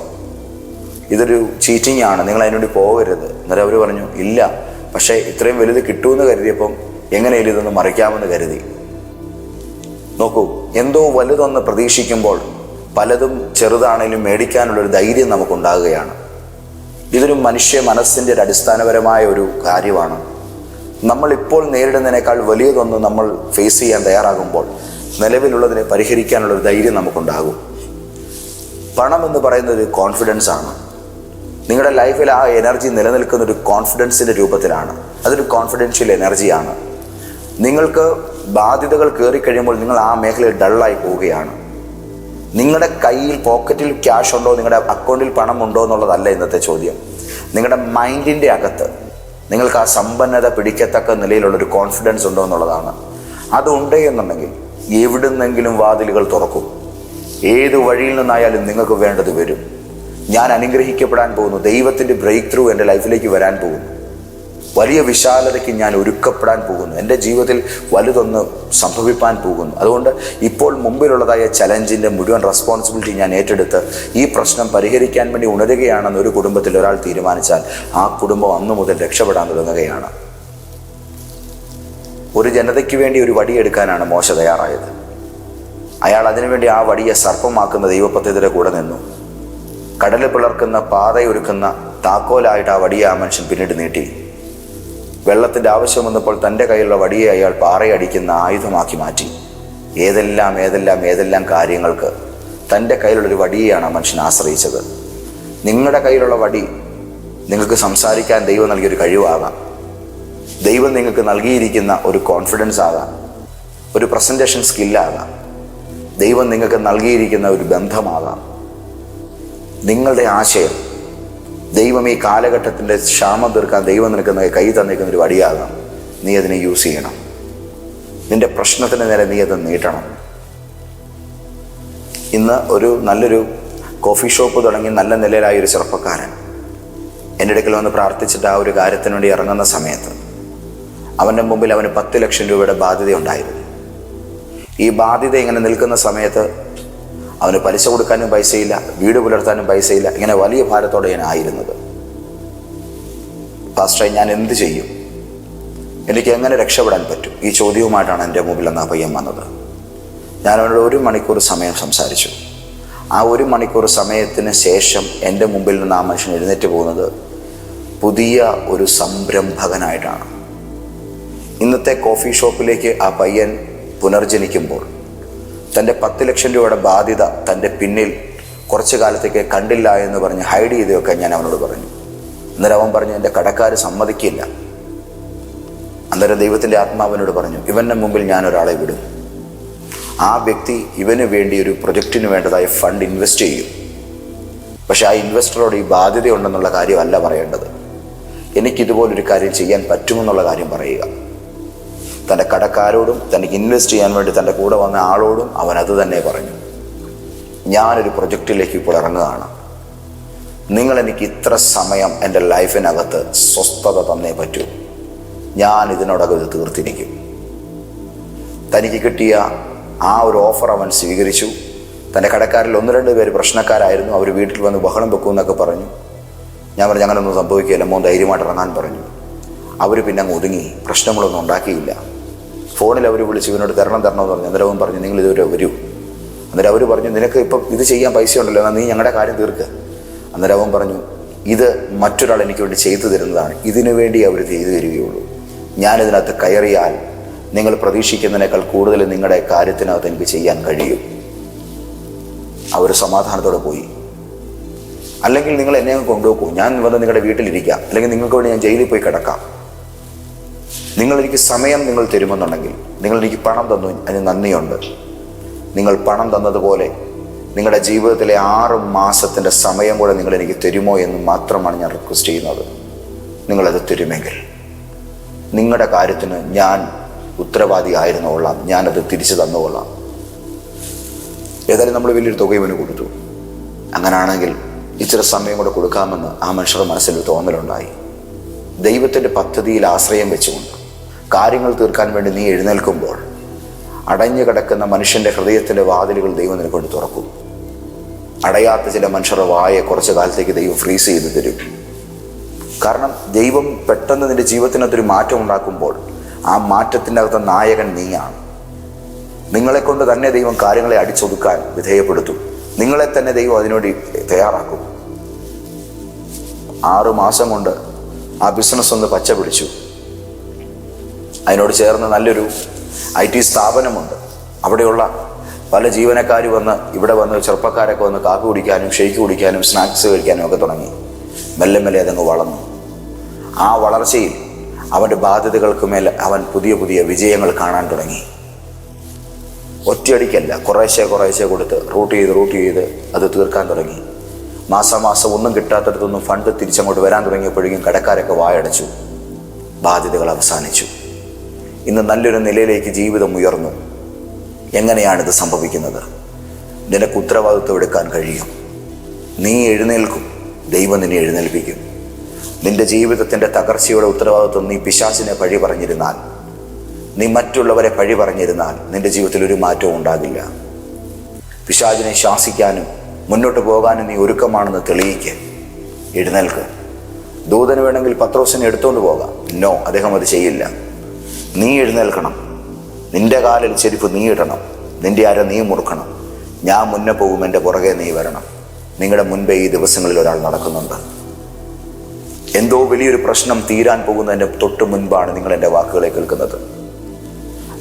ഇതൊരു ചീറ്റിംഗ് ആണ്. നിങ്ങൾ അതിനുവേണ്ടി പോകരുത്. എന്നാലും അവർ പറഞ്ഞു ഇല്ല. പക്ഷേ ഇത്രയും വലുത് കിട്ടുമെന്ന് കരുതിയപ്പം എങ്ങനെയും ഇതൊന്ന് മറിക്കാമെന്ന് കരുതി. നോക്കൂ എന്തോ വലുതൊന്ന് പ്രതീക്ഷിക്കുമ്പോൾ പലതും ചെറുതാണേലും മേടിക്കാനുള്ളൊരു ധൈര്യം നമുക്കുണ്ടാകുകയാണ്. ഇതൊരു മനുഷ്യ മനസ്സിന്റെ ഒരു അടിസ്ഥാനപരമായ ഒരു കാര്യമാണ്. നമ്മൾ ഇപ്പോൾ നേരിടുന്നതിനേക്കാൾ വലിയതൊന്ന് നമ്മൾ ഫേസ് ചെയ്യാൻ തയ്യാറാകുമ്പോൾ നിലവിലുള്ളതിനെ പരിഹരിക്കാനുള്ളൊരു ധൈര്യം നമുക്കുണ്ടാകും. പണം എന്ന് പറയുന്നത് കോൺഫിഡൻസ് ആണ്. നിങ്ങളുടെ ലൈഫിൽ ആ എനർജി നിലനിൽക്കുന്ന ഒരു കോൺഫിഡൻസിന്റെ രൂപത്തിലാണ്. അതൊരു കോൺഫിഡൻഷ്യൽ എനർജിയാണ്. നിങ്ങൾക്ക് ബാധ്യതകൾ കയറി കഴിയുമ്പോൾ നിങ്ങൾ ആ മേഖലയിൽ ഡള്ളായി പോവുകയാണ്. നിങ്ങളുടെ കയ്യിൽ പോക്കറ്റിൽ ക്യാഷ് ഉണ്ടോ? നിങ്ങളുടെ അക്കൗണ്ടിൽ പണം ഉണ്ടോ എന്നുള്ളതല്ല ഇന്നത്തെ ചോദ്യം. നിങ്ങളുടെ മൈൻഡിന്റെ അകത്ത് നിങ്ങൾക്ക് ആ സമ്പന്നത പിടിക്കത്തക്ക നിലയിലുള്ളൊരു കോൺഫിഡൻസ് ഉണ്ടോ എന്നുള്ളതാണ്. അതുണ്ട് എന്നുണ്ടെങ്കിൽ എവിടുന്നെങ്കിലും വാതിലുകൾ തുറക്കും. ഏത് വഴിയിൽ നിന്നായാലും നിങ്ങൾക്ക് വേണ്ടത് വരും. ഞാൻ അനുഗ്രഹിക്കപ്പെടാൻ പോകുന്നു. ദൈവത്തിന്റെ ബ്രേക്ക് ത്രൂ എന്റെ ലൈഫിലേക്ക് വരാൻ പോകുന്നു. വലിയ വിശാലതയ്ക്ക് ഞാൻ ഒരുക്കപ്പെടാൻ പോകുന്നു. എന്റെ ജീവിതത്തിൽ വലുതൊന്ന് സംഭവിപ്പാൻ പോകുന്നു. അതുകൊണ്ട് ഇപ്പോൾ മുമ്പിലുള്ളതായ ചലഞ്ചിന്റെ മുഴുവൻ റെസ്പോൺസിബിലിറ്റി ഞാൻ ഏറ്റെടുത്ത് ഈ പ്രശ്നം പരിഹരിക്കാൻ വേണ്ടി ഉണരുകയാണെന്ന് ഒരു കുടുംബത്തിൽ ഒരാൾ തീരുമാനിച്ചാൽ ആ കുടുംബം അന്നു മുതൽ രക്ഷപ്പെടാൻ തുടങ്ങുകയാണ്. ഒരു ജനതയ്ക്ക് വേണ്ടി ഒരു വടിയെടുക്കാനാണ് മോശ തയ്യാറായത്. അയാൾ അതിനുവേണ്ടി ആ വടിയെ സർപ്പമാക്കുന്ന ദൈവപദ്ധതിയുടെ കൂടെ നിന്നു. കടൽ പിളർക്കുന്ന പാതയൊരുക്കുന്ന താക്കോലായിട്ട് ആ വടിയെ ആ മനുഷ്യൻ പിന്നീട് നീട്ടി. വെള്ളത്തിന്റെ ആവശ്യം വന്നപ്പോൾ തന്റെ കയ്യിലുള്ള വടിയെ അയാൾ പാറയടിക്കുന്ന ആയുധമാക്കി മാറ്റി. ഏതെല്ലാം ഏതെല്ലാം ഏതെല്ലാം കാര്യങ്ങൾക്ക് തന്റെ കയ്യിലുള്ളൊരു വടിയെയാണ് ആ മനുഷ്യൻ ആശ്രയിച്ചത്. നിങ്ങളുടെ കയ്യിലുള്ള വടി നിങ്ങൾക്ക് സംസാരിക്കാൻ ദൈവം നൽകിയൊരു കഴിവാകാം. ദൈവം നിങ്ങൾക്ക് നൽകിയിരിക്കുന്ന ഒരു കോൺഫിഡൻസ് ആകാം. ഒരു പ്രസന്റേഷൻ സ്കില്ലാകാം ദൈവം നിങ്ങൾക്ക് നൽകിയിരിക്കുന്ന ഒരു ബന്ധമാകാം. നിങ്ങളുടെ ആശയം. ദൈവം ഈ കാലഘട്ടത്തിന്റെ ക്ഷാമം തീർക്കാൻ ദൈവം നിൽക്കുന്ന കൈ തന്നിരിക്കുന്ന ഒരു വടിയാകാം നീ അതിനെ യൂസ് ചെയ്യണം. നിന്റെ പ്രശ്നത്തിന് നേരെ നീ അത് നീട്ടണം. ഇന്ന് ഒരു നല്ലൊരു കോഫി ഷോപ്പ് തുടങ്ങി നല്ല നിലയിലായ ഒരു ചെറുപ്പക്കാരൻ എന്റെ അടുക്കൽ വന്ന് പ്രാർത്ഥിച്ചിട്ട് ആ ഒരു കാര്യത്തിന് വേണ്ടി ഇറങ്ങുന്ന സമയത്ത് അവന്റെ മുമ്പിൽ അവന് പത്ത് ലക്ഷം രൂപയുടെ ബാധ്യത ഉണ്ടായിരുന്നു ഈ ബാധ്യത ഇങ്ങനെ നിൽക്കുന്ന സമയത്ത് അവന് പലിശ കൊടുക്കാനും പൈസയില്ല വീട് പുലർത്താനും പൈസയില്ല. ഇങ്ങനെ വലിയ ഭാരത്തോടെ ഞാൻ ആയിരുന്നത്. ഫാസ്റ്റായി ഞാൻ എന്ത് ചെയ്യും? എനിക്ക് എങ്ങനെ രക്ഷപ്പെടാൻ പറ്റും? ഈ ചോദ്യവുമായിട്ടാണ് എന്റെ മുമ്പിൽ അന്ന് ആ പയ്യൻ വന്നത്. ഞാൻ അവനോട് ഒരു മണിക്കൂർ സമയം സംസാരിച്ചു. ആ ഒരു മണിക്കൂർ സമയത്തിന് ശേഷം എന്റെ മുമ്പിൽ നിന്ന് ആ മനുഷ്യൻ എഴുന്നേറ്റ് പോകുന്നത് പുതിയ ഒരു സംരംഭകനായിട്ടാണ്. ഇന്നത്തെ കോഫി ഷോപ്പിലേക്ക് ആ പയ്യൻ പുനർജനിക്കുമ്പോൾ തന്റെ പത്ത് ലക്ഷം രൂപയുടെ ബാധ്യത തന്റെ പിന്നിൽ കുറച്ചു കാലത്തേക്ക് കണ്ടില്ല എന്ന് പറഞ്ഞ് ഹൈഡ് ചെയ്തൊക്കെ ഞാൻ അവനോട് പറഞ്ഞു. അന്നേരം അവൻ പറഞ്ഞു എന്റെ കടക്കാർ സമ്മതിക്കില്ല. അന്നേരം ദൈവത്തിന്റെ ആത്മാവിനോട് പറഞ്ഞു ഇവന്റെ മുമ്പിൽ ഞാൻ ഒരാളെ വിടും. ആ വ്യക്തി ഇവന് വേണ്ടി ഒരു പ്രൊജക്റ്റിന് വേണ്ടതായ ഫണ്ട് ഇൻവെസ്റ്റ് ചെയ്യും. പക്ഷേ ആ ഇൻവെസ്റ്ററോട് ഈ ബാധ്യതയുണ്ടെന്നുള്ള കാര്യമല്ല പറയേണ്ടത്. എനിക്കിതുപോലൊരു കാര്യം ചെയ്യാൻ പറ്റുമെന്നുള്ള കാര്യം പറയുക. തന്റെ കടക്കാരോടും തനിക്ക് ഇൻവെസ്റ്റ് ചെയ്യാൻ വേണ്ടി തന്റെ കൂടെ വന്ന ആളോടും അവൻ അത് തന്നെ പറഞ്ഞു. ഞാനൊരു പ്രൊജക്റ്റിലേക്ക് ഇപ്പോൾ ഇറങ്ങുകയാണ്. നിങ്ങൾ എനിക്ക് ഇത്ര സമയം എന്റെ ലൈഫിനകത്ത് സ്വസ്ഥത തന്നേ പറ്റൂ. ഞാൻ ഇതിനോടകം ഇത് തീർത്തിരിക്കും. തനിക്ക് കിട്ടിയ ആ ഒരു ഓഫർ അവൻ സ്വീകരിച്ചു. തന്റെ കടക്കാരിൽ ഒന്ന് രണ്ട് പേര് പ്രശ്നക്കാരായിരുന്നു. അവർ വീട്ടിൽ വന്ന് ബഹളം വെക്കും എന്നൊക്കെ പറഞ്ഞു. ഞാൻ പറഞ്ഞു അങ്ങനെ ഒന്നും സംഭവിക്കില്ല മോൻ ധൈര്യമായിട്ട് ഇറങ്ങാൻ പറഞ്ഞു. അവർ പിന്നെ അങ്ങ് ഒതുങ്ങി. പ്രശ്നങ്ങളൊന്നും ഉണ്ടാക്കിയില്ല. ഫോണിൽ അവർ വിളിച്ച് ഇവനോട് തരണം തരണമെന്ന് പറഞ്ഞു. അന്നേരവും പറഞ്ഞു നിങ്ങൾ ഇതുവരെ വരൂ. അന്നേരം അവർ പറഞ്ഞു നിനക്ക് ഇപ്പം ഇത് ചെയ്യാൻ പൈസ ഉണ്ടല്ലോ എന്നാൽ നീ ഞങ്ങളുടെ കാര്യം തീർക്ക്. അന്നേരം അവൻ പറഞ്ഞു ഇത് മറ്റൊരാൾ എനിക്ക് വേണ്ടി ചെയ്തു തരുന്നതാണ്. ഇതിനു വേണ്ടി അവർ ചെയ്തു തരികയുള്ളൂ. ഞാനിതിനകത്ത് കയറിയാൽ നിങ്ങൾ പ്രതീക്ഷിക്കുന്നതിനേക്കാൾ കൂടുതൽ നിങ്ങളുടെ കാര്യത്തിനകത്ത് എനിക്ക് ചെയ്യാൻ കഴിയും. അവർ സമാധാനത്തോടെ പോയി. അല്ലെങ്കിൽ നിങ്ങൾ എന്നെ കൊണ്ടുപോകൂ ഞാൻ വന്ന് നിങ്ങളുടെ വീട്ടിലിരിക്കാം. അല്ലെങ്കിൽ നിങ്ങൾക്ക് വേണ്ടി ഞാൻ ജയിലിൽ പോയി കിടക്കാം. നിങ്ങൾ എനിക്ക് സമയം നിങ്ങൾ തരുമെന്നുണ്ടെങ്കിൽ നിങ്ങൾ എനിക്ക് പണം തന്നു അതിന് നന്ദിയുണ്ട്. നിങ്ങൾ പണം തന്നതുപോലെ നിങ്ങളുടെ ജീവിതത്തിലെ ആറ് മാസത്തിന്റെ സമയം കൂടെ നിങ്ങൾ എനിക്ക് തരുമോ എന്ന് മാത്രമാണ് ഞാൻ റിക്വസ്റ്റ് ചെയ്യുന്നത്. നിങ്ങളത് തരുമെങ്കിൽ നിങ്ങളുടെ കാര്യത്തിന് ഞാൻ ഉത്തരവാദി ആയിരുന്നോളാം ഞാനത് തിരിച്ചു തന്നുകൊള്ളാം ഏതായാലും നമ്മൾ വലിയൊരു തുകയും അവന് കൊടുത്തു. അങ്ങനാണെങ്കിൽ ഇച്ചിരി സമയം കൂടെ കൊടുക്കാമെന്ന് ആ മനുഷ്യരുടെ മനസ്സിൽ തോന്നലുണ്ടായി. ദൈവത്തിന്റെ പദ്ധതിയിൽ ആശ്രയം വെച്ചുകൊണ്ട് കാര്യങ്ങൾ തീർക്കാൻ വേണ്ടി നീ എഴുന്നേൽക്കുമ്പോൾ അടഞ്ഞു കിടക്കുന്ന മനുഷ്യന്റെ ഹൃദയത്തിന്റെ വാതിലുകൾ ദൈവം നിനക്ക് തുറക്കും. അടയാത്ത ചില മനുഷ്യരുടെ വായെ കുറച്ച് കാലത്തേക്ക് ദൈവം ഫ്രീസ് ചെയ്ത് തരും. കാരണം ദൈവം പെട്ടെന്ന് നിന്റെ ജീവിതത്തിനകത്തൊരു മാറ്റം ഉണ്ടാക്കുമ്പോൾ ആ മാറ്റത്തിന്റെ അകത്ത് നായകൻ നീയാണ്. നിങ്ങളെ കൊണ്ട് തന്നെ ദൈവം കാര്യങ്ങളെ അടിച്ചൊതുക്കാൻ വിധേയപ്പെടുത്തും. നിങ്ങളെ തന്നെ ദൈവം അതിനുവേണ്ടി തയ്യാറാക്കും. ആറു മാസം കൊണ്ട് ആ ബിസിനസ് ഒന്ന് പച്ച പിടിച്ചു. അതിനോട് ചേർന്ന് നല്ലൊരു ഐ ടി സ്ഥാപനമുണ്ട്. അവിടെയുള്ള പല ജീവനക്കാർ വന്ന് ഇവിടെ വന്ന് ചെറുപ്പക്കാരൊക്കെ വന്ന് കാപ്പി കുടിക്കാനും ഷെയ്ക്ക് കുടിക്കാനും സ്നാക്സ് കഴിക്കാനും ഒക്കെ തുടങ്ങി. മെല്ലെ മെല്ലെ അതങ്ങ് വളർന്നു. ആ വളർച്ചയിൽ അവന്റെ ബാധ്യതകൾക്ക് മേൽ അവൻ പുതിയ പുതിയ വിജയങ്ങൾ കാണാൻ തുടങ്ങി. ഒറ്റയടിക്കല്ല കുറേശ്ശെ കുറേശ്ശെ കൊടുത്ത് റൂട്ട് ചെയ്ത് റൂട്ട് ചെയ്ത് അത് തീർക്കാൻ തുടങ്ങി. മാസം മാസം ഒന്നും കിട്ടാത്തടത്തൊന്നും ഫണ്ട് തിരിച്ചങ്ങോട്ട് വരാൻ തുടങ്ങിയപ്പോഴേക്കും കടക്കാരൊക്കെ വായടച്ചു. ബാധ്യതകൾ അവസാനിച്ചു. ഇന്ന് നല്ലൊരു നിലയിലേക്ക് ജീവിതം ഉയർന്നു. എങ്ങനെയാണിത് സംഭവിക്കുന്നത്? നിനക്ക് ഉത്തരവാദിത്വം എടുക്കാൻ കഴിയും. നീ എഴുന്നേൽക്കും. ദൈവം നിന്നെ എഴുന്നേൽപ്പിക്കും. നിന്റെ ജീവിതത്തിന്റെ തകർച്ചയുടെ ഉത്തരവാദിത്വം നീ പിശാസിനെ പഴി പറഞ്ഞിരുന്നാൽ നീ മറ്റുള്ളവരെ പഴി പറഞ്ഞിരുന്നാൽ നിന്റെ ജീവിതത്തിൽ ഒരു മാറ്റവും ഉണ്ടാകില്ല. പിശാചിനെ ശാസിക്കാനും മുന്നോട്ട് പോകാനും നീ ഒരുക്കമാണെന്ന് തെളിയിക്ക്. എഴുന്നേൽക്ക്. ദൂതന് വേണമെങ്കിൽ പത്രോസിനെ എടുത്തുകൊണ്ട് പോകാം. നോ അദ്ദേഹം അത് ചെയ്യില്ല. നീ എഴുന്നേൽക്കണം. നിന്റെ കാലിൽ ചെരുപ്പ് നീ ഇടണം. നിന്റെ അര നീ മുറുക്കണം. ഞാൻ മുന്നേ പോകും എന്റെ പുറകെ നീ വരണം. നിങ്ങളുടെ മുൻപേ ഈ ദിവസങ്ങളിൽ ഒരാൾ നടക്കുന്നുണ്ട്. എന്തോ വലിയൊരു പ്രശ്നം തീരാൻ പോകുന്നതിന്റെ തൊട്ട് മുൻപാണ് നിങ്ങൾ എന്റെ വാക്കുകളെ കേൾക്കുന്നത്.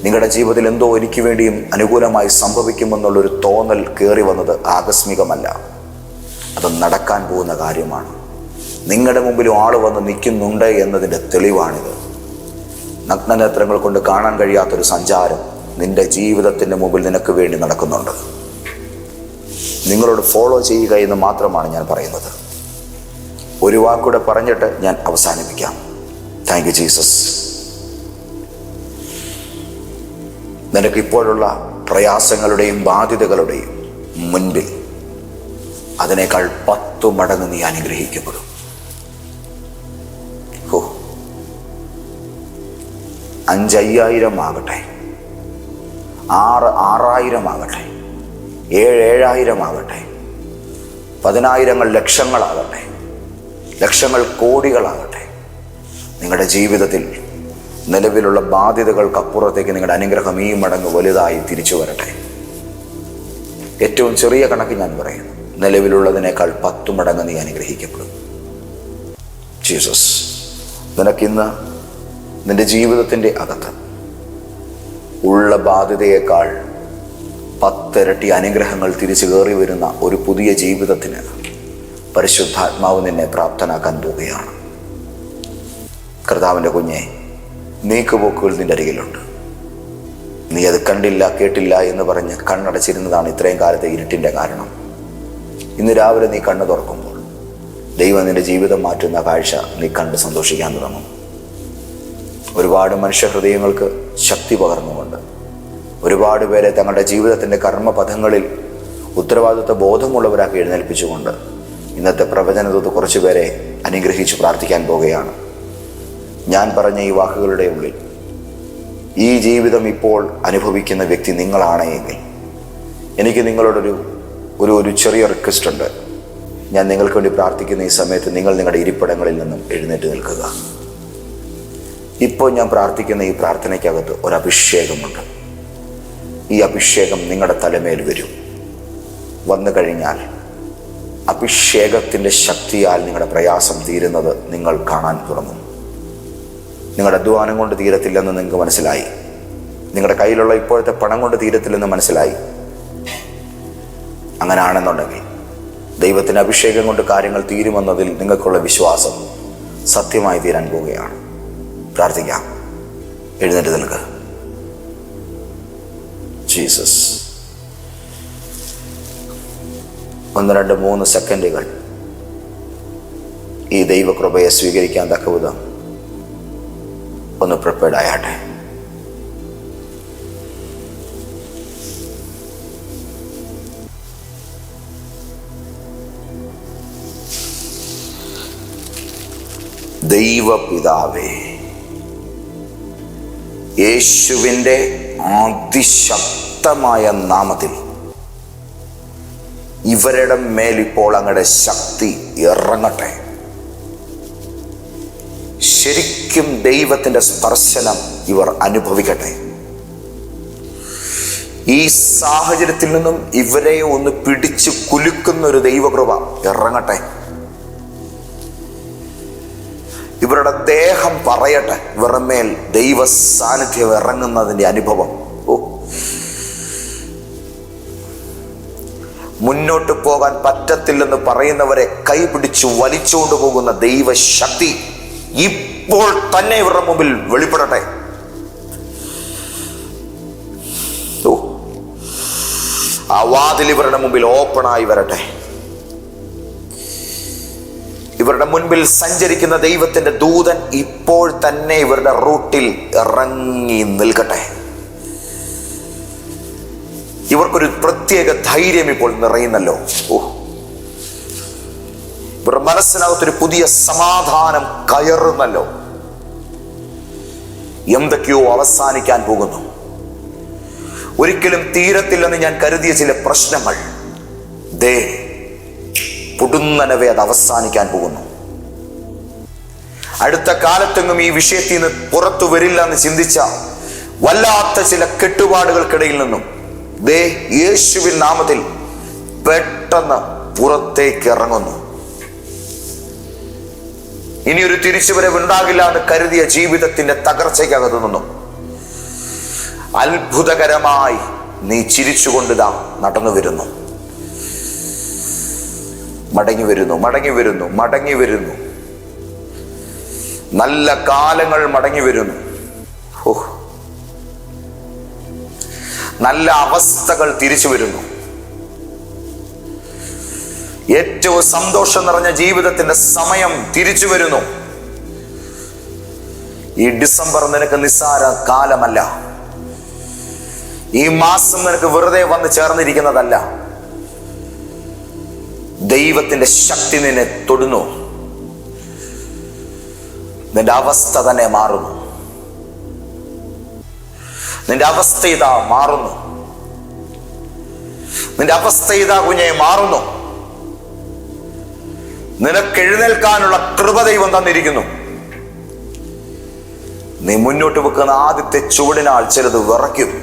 നിങ്ങളുടെ ജീവിതത്തിൽ എന്തോ എനിക്ക് വേണ്ടിയും അനുകൂലമായി സംഭവിക്കുമെന്നുള്ളൊരു തോന്നൽ കയറി വന്നത് ആകസ്മികമല്ല. അത് നടക്കാൻ പോകുന്ന കാര്യമാണ്. നിങ്ങളുടെ മുമ്പിലും ആൾ വന്ന് നിൽക്കുന്നുണ്ട് എന്നതിന്റെ തെളിവാണിത്. നഗ്നനേത്രങ്ങൾ കൊണ്ട് കാണാൻ കഴിയാത്തൊരു സഞ്ചാരം നിന്റെ ജീവിതത്തിന്റെ മുമ്പിൽ നിനക്ക് വേണ്ടി നടക്കുന്നുണ്ട്. നിങ്ങളോട് ഫോളോ ചെയ്യുക എന്ന് മാത്രമാണ് ഞാൻ പറയുന്നത്. ഒരു വാക്കൂടെ പറഞ്ഞിട്ട് ഞാൻ അവസാനിപ്പിക്കാം. താങ്ക് യു ജീസസ് നിനക്ക് ഇപ്പോഴുള്ള പ്രയാസങ്ങളുടെയും ബാധ്യതകളുടെയും മുൻപിൽ അതിനേക്കാൾ പത്തു മടങ്ങ് നീ അനുഗ്രഹിക്കപ്പെടും. അഞ്ചയ്യായിരം ആകട്ടെ. ആറ് ആറായിരം ആകട്ടെ ഏഴ് ഏഴായിരം ആകട്ടെ പതിനായിരങ്ങൾ ലക്ഷങ്ങളാകട്ടെ. ലക്ഷങ്ങൾ കോടികളാകട്ടെ. നിങ്ങളുടെ ജീവിതത്തിൽ നിലവിലുള്ള ബാധ്യതകൾക്കപ്പുറത്തേക്ക് നിങ്ങളുടെ അനുഗ്രഹം ഈ മടങ്ങ് വലുതായി തിരിച്ചു വരട്ടെ. ഏറ്റവും ചെറിയ കണക്ക് ഞാൻ പറയുന്നു. നിലവിലുള്ളതിനേക്കാൾ പത്തു മടങ്ങ് നീ അനുഗ്രഹിക്കപ്പെടും. ജീസസ് നിനക്കിന്ന് നിന്റെ ജീവിതത്തിന്റെ അകത്ത് ഉള്ള ബാധ്യതയേക്കാൾ പത്തിരട്ടി അനുഗ്രഹങ്ങൾ തിരിച്ചു കയറി വരുന്ന ഒരു പുതിയ ജീവിതത്തിന് പരിശുദ്ധാത്മാവ് നിന്നെ പ്രാപ്തനാക്കാൻ പോവുകയാണ്. കർത്താവിന്റെ കുഞ്ഞെ നീക്കുപോക്കുകൾ നിന്റെ അരികിലുണ്ട്. നീ അത് കണ്ടില്ല കേട്ടില്ല എന്ന് പറഞ്ഞ് കണ്ണടച്ചിരുന്നതാണ് ഇത്രയും കാലത്തെ ഇരുട്ടിന്റെ കാരണം. ഇന്ന് രാവിലെ നീ കണ്ണു തുറക്കുമ്പോൾ ദൈവം നിന്റെ ജീവിതം മാറ്റുന്ന കാഴ്ച നീ കണ്ട് സന്തോഷിക്കാൻ തുടങ്ങും. ഒരുപാട് മനുഷ്യഹൃദയങ്ങൾക്ക് ശക്തി പകർന്നുകൊണ്ട്. ഒരുപാട് പേരെ തങ്ങളുടെ ജീവിതത്തിന്റെ കർമ്മപഥങ്ങളിൽ ഉത്തരവാദിത്വ ബോധമുള്ളവരാക്കി എഴുന്നേൽപ്പിച്ചുകൊണ്ട് ഇന്നത്തെ പ്രവചനതത്ത് കുറച്ചു പേരെ അനുഗ്രഹിച്ച് പ്രാർത്ഥിക്കാൻ പോവുകയാണ് ഞാൻ പറഞ്ഞ ഈ വാക്കുകളുടെ ഉള്ളിൽ ഈ ജീവിതം ഇപ്പോൾ അനുഭവിക്കുന്ന വ്യക്തി നിങ്ങളാണ് എങ്കിൽ എനിക്ക് നിങ്ങളോടൊരു ഒരു ഒരു ചെറിയ റിക്വസ്റ്റ് ഉണ്ട്. ഞാൻ നിങ്ങൾക്ക് വേണ്ടി പ്രാർത്ഥിക്കുന്ന ഈ സമയത്ത് നിങ്ങൾ നിങ്ങളുടെ ഇരിപ്പിടങ്ങളിൽ നിന്നും എഴുന്നേറ്റ് നിൽക്കുക. ഇപ്പോൾ ഞാൻ പ്രാർത്ഥിക്കുന്ന ഈ പ്രാർത്ഥനയ്ക്കകത്ത് ഒരു അഭിഷേകമുണ്ട് ഈ അഭിഷേകം നിങ്ങളുടെ തലമേൽ വരും. വന്നു കഴിഞ്ഞാൽ അഭിഷേകത്തിന്റെ ശക്തിയാൽ നിങ്ങളുടെ പ്രയാസം തീരുന്നത് നിങ്ങൾ കാണാൻ തുടങ്ങും. നിങ്ങളുടെ അധ്വാനം കൊണ്ട് തീരത്തില്ലെന്ന് നിങ്ങൾക്ക് മനസ്സിലായി. നിങ്ങളുടെ കയ്യിലുള്ള ഇപ്പോഴത്തെ പണം കൊണ്ട് തീരത്തില്ലെന്ന് മനസ്സിലായി. അങ്ങനെയാണെന്നുണ്ടെങ്കിൽ ദൈവത്തിന്റെ അഭിഷേകം കൊണ്ട് കാര്യങ്ങൾ തീരുമെന്നതിൽ നിങ്ങൾക്കുള്ള വിശ്വാസം സത്യമായി തീരാൻ പോവുകയാണ്. പ്രാർത്ഥിക്കാം. എഴുന്നേറ്റ് നിൽക്കുക ജീസസ്. ഒന്ന് രണ്ട് മൂന്ന് സെക്കൻഡുകൾ. ഈ ദൈവകൃപയെ സ്വീകരിക്കാൻ തക്ക വിധം ഒന്ന് പ്രിപ്പയർഡ് ആയാട്ടെ. ദൈവപിതാവേ യേശുവിന്റെ അതിശക്തമായ നാമത്തിൽ. ഇവരുടെ മേലിപ്പോൾ അങ്ങയുടെ ശക്തി ഇറങ്ങട്ടെ. ശരിക്കും ദൈവത്തിന്റെ സ്പർശനം ഇവർ അനുഭവിക്കട്ടെ. ഈ സാഹചര്യത്തിൽ നിന്നും ഇവരെ ഒന്ന് പിടിച്ചു കുലുക്കുന്ന ഒരു ദൈവകൃപ ഇറങ്ങട്ടെ. ഇവരുടെ ദേഹം പറയട്ടെ. ഇവരുടെ മേൽ ദൈവ സാന്നിധ്യം ഇറങ്ങുന്നതിന്റെ അനുഭവം. ഓ. മുന്നോട്ട് പോകാൻ പറ്റത്തില്ലെന്ന് പറയുന്നവരെ കൈപിടിച്ചു വലിച്ചുകൊണ്ട് പോകുന്ന ദൈവശക്തി ഇപ്പോൾ തന്നെ ഇവരുടെ മുമ്പിൽ വെളിപ്പെടട്ടെ. ആ വാതിൽ ഇവരുടെ മുമ്പിൽ ഓപ്പണായി വരട്ടെ. ഇവരുടെ മുൻപിൽ സഞ്ചരിക്കുന്ന ദൈവത്തിന്റെ ദൂതൻ ഇപ്പോൾ തന്നെ ഇവരുടെ റൂട്ടിൽ ഇറങ്ങി നിൽക്കട്ടെ. ഇവർക്കൊരു പ്രത്യേക ധൈര്യം ഇപ്പോൾ നിറയുന്നല്ലോ. ഓ. ഇവരുടെ മനസ്സിനകത്തൊരു പുതിയ സമാധാനം കയറുന്നല്ലോ. എന്തൊക്കെയോ അവസാനിക്കാൻ പോകുന്നു. ഒരിക്കലും തീരത്തില്ലെന്ന് ഞാൻ കരുതിയ ചില പ്രശ്നങ്ങൾ. ദേ പൊടുന്നനവേ അത് അവസാനിക്കാൻ പോകുന്നു. അടുത്ത കാലത്തെങ്ങും ഈ വിഷയത്തിൽ നിന്ന് പുറത്തു വരില്ല എന്ന് ചിന്തിച്ച വല്ലാത്ത ചില കെട്ടുപാടുകൾക്കിടയിൽ നിന്നും ദേ യേശുവിൻ നാമത്തിൽ പെട്ടെന്ന് പുറത്തേക്ക് ഇറങ്ങുന്നു. ഇനിയൊരു തിരിച്ചുവരവ് ഉണ്ടാകില്ല എന്ന് കരുതിയ ജീവിതത്തിന്റെ തകർച്ചയ്ക്കകത്തു നിന്നു അത്ഭുതകരമായി നീ ചിരിച്ചുകൊണ്ടിതാ നടന്നു വരുന്നു. മടങ്ങി വരുന്നു മടങ്ങി വരുന്നു മടങ്ങി വരുന്നു. നല്ല കാലങ്ങൾ മടങ്ങി വരുന്നു. നല്ല അവസ്ഥകൾ തിരിച്ചു വരുന്നു. ഏറ്റവും സന്തോഷം നിറഞ്ഞ ജീവിതത്തിന്റെ സമയം തിരിച്ചു വരുന്നു. ഈ ഡിസംബർ നിനക്ക് നിസ്സാര കാലമല്ല. ഈ മാസം നിനക്ക് വെറുതെ വന്ന് ചേർന്നിരിക്കുന്നതല്ല. ദൈവത്തിന്റെ ശക്തി നിന്നെ തൊടുന്നു. നിന്റെ അവസ്ഥ തന്നെ മാറുന്നു. നിന്റെ അവസ്ഥ ഇതാ മാറുന്നു. നിന്റെ അവസ്ഥ ഇതാ കുഞ്ഞെ മാറുന്നു. നിനക്ക് എഴുന്നേൽക്കാനുള്ള കൃപ ദൈവം തന്നിരിക്കുന്നു. നീ മുന്നോട്ട് വെക്കുന്ന ആദ്യത്തെ ചുവടിനാൾ ചിലത് വിറയ്ക്കും.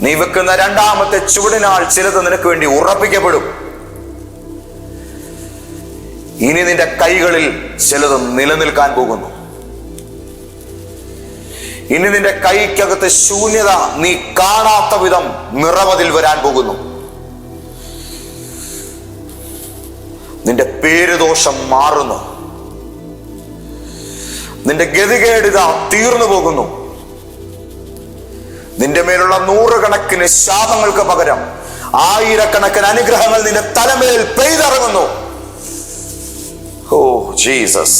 നീ വെക്കുന്ന രണ്ടാമത്തെ ചുവടിനാൽ ചിലത് നിനക്ക് വേണ്ടി ഉറപ്പിക്കപ്പെടും. ഇനി നിന്റെ കൈകളിൽ ചിലത് നിലനിൽക്കാൻ പോകുന്നു. ഇനി നിന്റെ കൈക്കകത്ത് ശൂന്യത നീ കാണാത്ത വിധം നിറവതിൽ വരാൻ പോകുന്നു. നിന്റെ പേരുദോഷം മാറുന്നു. നിന്റെ ഗതികേടിത തീർന്നു പോകുന്നു. നിന്റെ മേലുള്ള നൂറുകണക്കിന് ശാപങ്ങൾക്ക് പകരം ആയിരക്കണക്കിന് അനുഗ്രഹങ്ങൾ നിന്റെ തലമേൽ പെയ്തിറങ്ങുന്നു. Oh Jesus.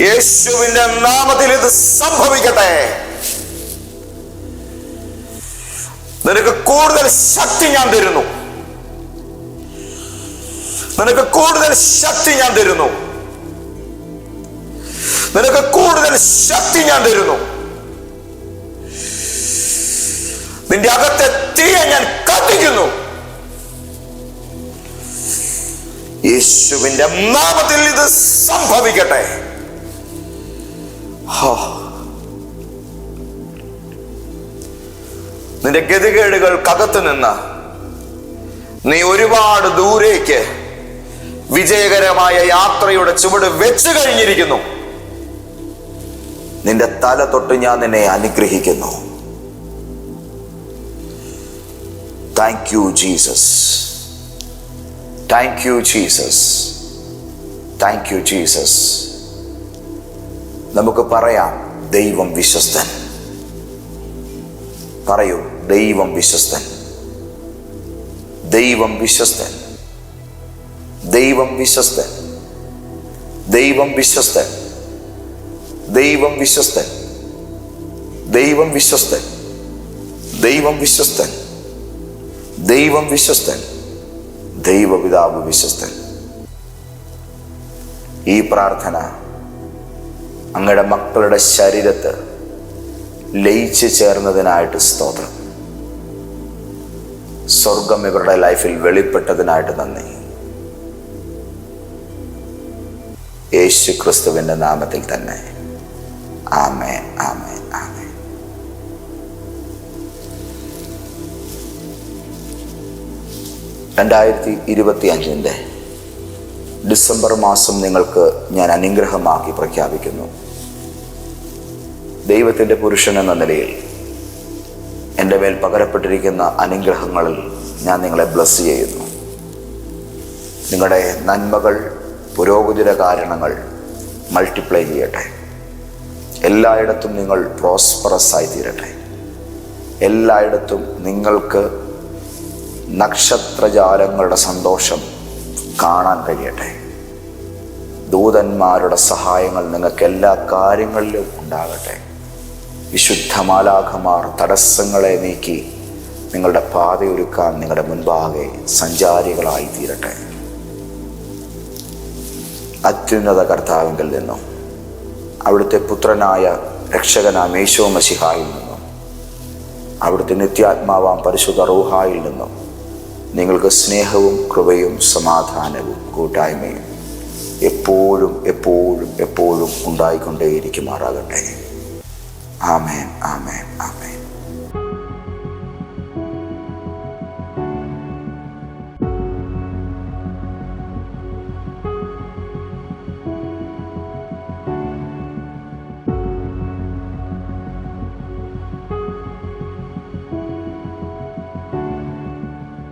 യേശുവിന്റെ നാമത്തിൽ ഇത് സംഭവിക്കട്ടെ. നിനക്ക് കൂടുതൽ ശക്തി ഞാൻ തരുന്നു. നിനക്ക് കൂടുതൽ ശക്തി ഞാൻ തരുന്നു. നിനക്ക് കൂടുതൽ ശക്തി ഞാൻ തരുന്നു. നിന്റെ അകത്തെ തീയെ ഞാൻ കത്തിക്കുന്നു. യേശുവിന്റെ നാമത്തിൽ ഇത് സംഭവിക്കട്ടെ. നിന്റെ ഗതികേടുകൾക്കകത്ത് നിന്ന് നീ ഒരുപാട് ദൂരേക്ക് വിജയകരമായ യാത്രയുടെ ചുവട് വെച്ചു കഴിഞ്ഞിരിക്കുന്നു. നിന്റെ തല തൊട്ട് ഞാൻ നിന്നെ അനുഗ്രഹിക്കുന്നു. Thank you Jesus thank you Jesus thank you Jesus നമുക്ക് പറയാം ദൈവം വിശ്വസ്തൻ. പറയൂ ദൈവം വിശ്വസ്തൻ. ദൈവം വിശ്വസ്തൻ. ദൈവം വിശ്വസ്തൻ. ദൈവം വിശ്വസ്തൻ. ദൈവം വിശ്വസ്തൻ. ദൈവം വിശ്വസ്തൻ. ദൈവം വിശ്വസ്തൻ. ദൈവം വിശ്വസ്തൻ ദൈവപിതാവ് വിശ്വസ്തൻ. ഈ പ്രാർത്ഥന അങ്ങയുടെ മക്കളുടെ ശരീരത്ത് ലയിച്ചു ചേർന്നതിനായിട്ട് സ്തോത്രം. സ്വർഗം ഇവരുടെ ലൈഫിൽ വെളിപ്പെട്ടതിനായിട്ട് നന്ദി. യേശു ക്രിസ്തുവിന്റെ നാമത്തിൽ തന്നെ. ആമേ ആമേ രണ്ടായിരത്തി ഇരുപത്തി അഞ്ചിന്റെ ഡിസംബർ മാസം നിങ്ങൾക്ക് ഞാൻ അനുഗ്രഹമാക്കി പ്രഖ്യാപിക്കുന്നു. ദൈവത്തിന്റെ പുരുഷൻ എന്ന നിലയിൽ എന്റെ മേൽ പകരപ്പെട്ടിരിക്കുന്ന അനുഗ്രഹങ്ങളിൽ ഞാൻ നിങ്ങളെ ബ്ലസ് ചെയ്യുന്നു. നിങ്ങളുടെ നന്മകൾ പുരോഗതിര കാരണങ്ങൾ മൾട്ടിപ്ലൈ ചെയ്യട്ടെ. എല്ലായിടത്തും നിങ്ങൾ പ്രോസ്പറസ് ആയി തീരട്ടെ എല്ലായിടത്തും നിങ്ങൾക്ക് നക്ഷത്രജാലങ്ങളുടെ സന്തോഷം കാണാൻ കഴിയട്ടെ. ദൂതന്മാരുടെ സഹായങ്ങൾ നിങ്ങൾക്ക് എല്ലാ കാര്യങ്ങളിലും ഉണ്ടാകട്ടെ. വിശുദ്ധ മാലാഖമാർ തടസ്സങ്ങളെ നീക്കി നിങ്ങളുടെ പാതയൊരുക്കാൻ നിങ്ങളുടെ മുൻപാകെ സഞ്ചാരികളായി തീരട്ടെ. അത്യുന്നത കർത്താവിങ്കിൽ നിന്നും അവിടുത്തെ പുത്രനായ രക്ഷകനായ മേശോ മസിഹായിൽ നിന്നും അവിടുത്തെ നിത്യാത്മാവാം പരിശുദ്ധ റൂഹായിൽ നിന്നും നിങ്ങൾക്ക് സ്നേഹവും കൃപയും സമാധാനവും കൂട്ടായ്മയും എപ്പോഴും എപ്പോഴും എപ്പോഴും ഉണ്ടായിക്കൊണ്ടേയിരിക്കുമാറാകട്ടെ. ആമേൻ ആമേൻ ആമേൻ.